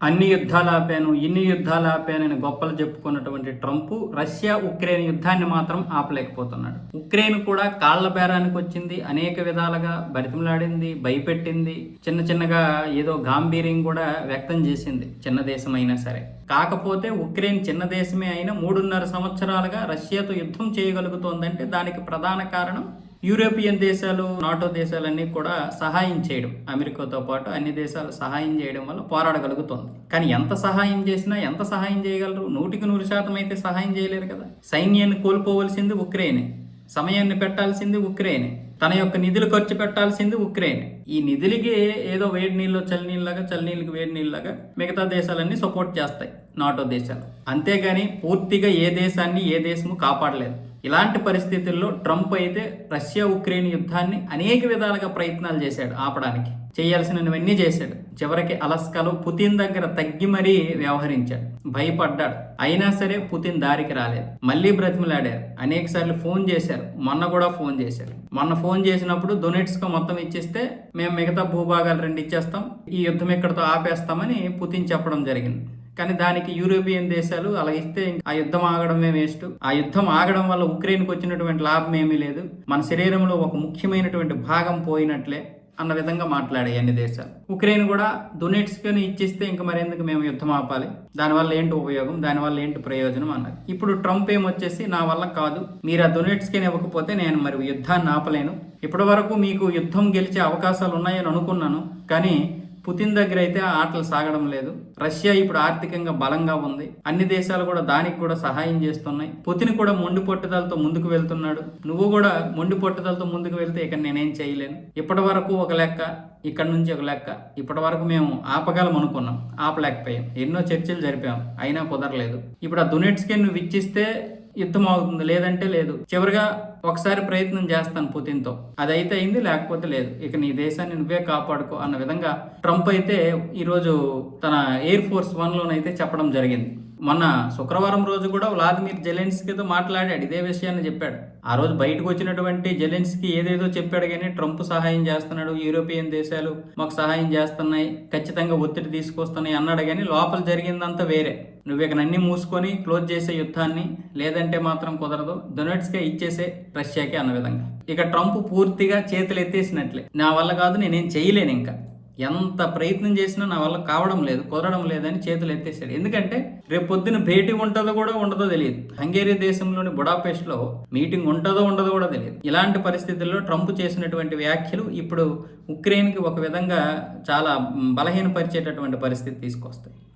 అన్ని యుద్ధాలు ఆపాను ఇన్ని యుద్ధాలు ఆపానని గొప్పలు చెప్పుకున్నటువంటి ట్రంప్ రష్యా ఉక్రెయిన్ యుద్ధాన్ని మాత్రం ఆపలేకపోతున్నాడు. ఉక్రెయిన్ కూడా కాళ్ళ బేరానికి వచ్చింది అనేక విధాలుగా బరితిమలాడింది భయపెట్టింది చిన్న చిన్నగా ఏదో గాంభీర్యం కూడా వ్యక్తం చేసింది చిన్న దేశం అయినా సరే. కాకపోతే ఉక్రెయిన్ చిన్న దేశమే అయినా మూడున్నర సంవత్సరాలుగా రష్యాతో యుద్ధం చేయగలుగుతోందంటే దానికి ప్రధాన కారణం యూరోపియన్ దేశాలు నాటో దేశాలన్నీ కూడా సహాయం చేయడం అమెరికాతో పాటు అన్ని దేశాలు సహాయం చేయడం వల్ల పోరాడగలుగుతోంది. కానీ ఎంత సహాయం చేసినా ఎంత సహాయం చేయగలరు? నూటికి నూరు శాతం అయితే సహాయం చేయలేరు కదా. సైన్యాన్ని కోల్పోవలసింది ఉక్రెయినే. సమయాన్ని పెట్టాల్సింది ఉక్రెయినే. తన యొక్క నిధులు ఖర్చు పెట్టాల్సింది ఉక్రెయిన్. ఈ నిధులకి ఏదో వేడి నీళ్ళు చలి నీళ్ళగా చలి నీళ్ళకి వేడి నీళ్ళగా మిగతా దేశాలన్నీ సపోర్ట్ చేస్తాయి నాటో దేశాలు. అంతేగాని పూర్తిగా ఏ దేశాన్ని ఏ దేశము కాపాడలేదు. ఇలాంటి పరిస్థితుల్లో ట్రంప్ అయితే రష్యా ఉక్రెయిన్ యుద్ధాన్ని అనేక విధాలుగా ప్రయత్నాలు చేశాడు ఆపడానికి. చేయాల్సినవన్నీ చేశాడు. చివరికి అలస్కాలో పుతిన్ దగ్గర తగ్గి మరీ వ్యవహరించాడు. భయపడ్డాడు. అయినా సరే పుతిన్ దారికి రాలేదు. మళ్ళీ బ్రతిమలాడారు. అనేక సార్లు ఫోన్ చేశారు. మొన్న కూడా ఫోన్ చేశారు. మొన్న ఫోన్ చేసినప్పుడు డొనేట్స్కు మొత్తం ఇచ్చేస్తే మేము మిగతా భూభాగాలు రెండు ఇచ్చేస్తాం. ఈ యుద్ధం ఇక్కడతో ఆపేస్తామని పుతిన్ చెప్పడం జరిగింది. కానీ దానికి యూరోపియన్ దేశాలు అలా ఇస్తే ఆ యుద్ధం ఆగడమే వేస్ట్. ఆ యుద్ధం ఆగడం వల్ల ఉక్రెయిన్కి వచ్చినటువంటి లాభం ఏమీ లేదు. మన శరీరంలో ఒక ముఖ్యమైనటువంటి భాగం పోయినట్లే అన్న విధంగా మాట్లాడాయి అన్ని దేశాలు. ఉక్రెయిన్ కూడా డొనేట్స్కొని ఇచ్చిస్తే ఇంకా మరెందుకు మేము యుద్ధం ఆపాలి? దానివల్ల ఏంటి ఉపయోగం? దానివల్ల ఏంటి ప్రయోజనం అన్నది. ఇప్పుడు ట్రంప్ ఏమొచ్చేసి నా వల్ల కాదు మీరు ఆ డొనేట్స్కి ఇవ్వకపోతే నేను మరి యుద్ధాన్ని ఆపలేను. ఇప్పటి వరకు మీకు యుద్ధం గెలిచే అవకాశాలు ఉన్నాయని అనుకున్నాను. కానీ పుతిన్ దగ్గర అయితే ఆటలు సాగడం లేదు. రష్యా ఇప్పుడు ఆర్థికంగా బలంగా ఉంది. అన్ని దేశాలు కూడా దానికి కూడా సహాయం చేస్తున్నాయి. పుతిన్ కూడా మొండి పట్టుదలతో ముందుకు వెళ్తున్నాడు. నువ్వు కూడా మొండి పట్టుదలతో ముందుకు వెళ్తే ఇక నేనేం చేయలేను. ఇప్పటి వరకు ఒక లెక్క ఇక్కడ నుంచి ఒక లెక్క. ఇప్పటి వరకు మేము ఆపగలం అనుకున్నాం. ఆపలేకపోయాం. ఎన్నో చర్చలు జరిపాం. అయినా కుదరలేదు. ఇప్పుడు ఆ దునెట్స్కి నువ్వు ఇచ్చిస్తే యుద్ధం అవుతుంది లేదంటే లేదు. చివరిగా ఒకసారి ప్రయత్నం చేస్తాను పుతిన్తో. అదైతే అయింది లేకపోతే లేదు. ఇక నీ దేశాన్ని నువ్వే కాపాడుకో అన్న విధంగా ట్రంప్ అయితే ఈరోజు తన ఎయిర్ ఫోర్స్ వన్లోనైతే చెప్పడం జరిగింది. మొన్న శుక్రవారం రోజు కూడా వ్లాదిమిర్ జెలెన్స్కీతో మాట్లాడాడు. ఇదే విషయాన్ని చెప్పాడు. ఆ రోజు బయటకు వచ్చినటువంటి జెలెన్స్కీ ఏదేదో చెప్పాడు కానీ ట్రంప్ సహాయం చేస్తున్నాడు యూరోపియన్ దేశాలు మాకు సహాయం చేస్తున్నాయి ఖచ్చితంగా ఒత్తిడి తీసుకొస్తున్నాయి అన్నాడు కానీ లోపల జరిగిందంతా వేరే. నువ్వు ఇక నన్ని మూసుకొని క్లోజ్ చేసే యుద్ధాన్ని లేదంటే మాత్రం కుదరదు. డొనెట్స్కే ఇచ్చేసే రష్యాకి అన్న విధంగా. ఇక ట్రంప్ పూర్తిగా చేతులు ఎత్తేసినట్లే నా వల్ల కాదు నేనేం చేయలేను ఇంకా. ఎంత ప్రయత్నం చేసినా నా వల్ల కావడం లేదు కుదరడం లేదని చేతులు ఎత్తేసాడు ఎందుకంటే రేపు పొద్దున భేటీ ఉంటుందో కూడా ఉండదో తెలియదు. హంగేరియా దేశంలోని బుడాపెస్ట్లో మీటింగ్ ఉంటుందో ఉండదో కూడా తెలియదు. ఇలాంటి పరిస్థితుల్లో ట్రంప్ చేసినటువంటి వ్యాఖ్యలు ఇప్పుడు ఉక్రెయిన్కి ఒక విధంగా చాలా బలహీనపరిచేటటువంటి పరిస్థితి తీసుకొస్తాయి.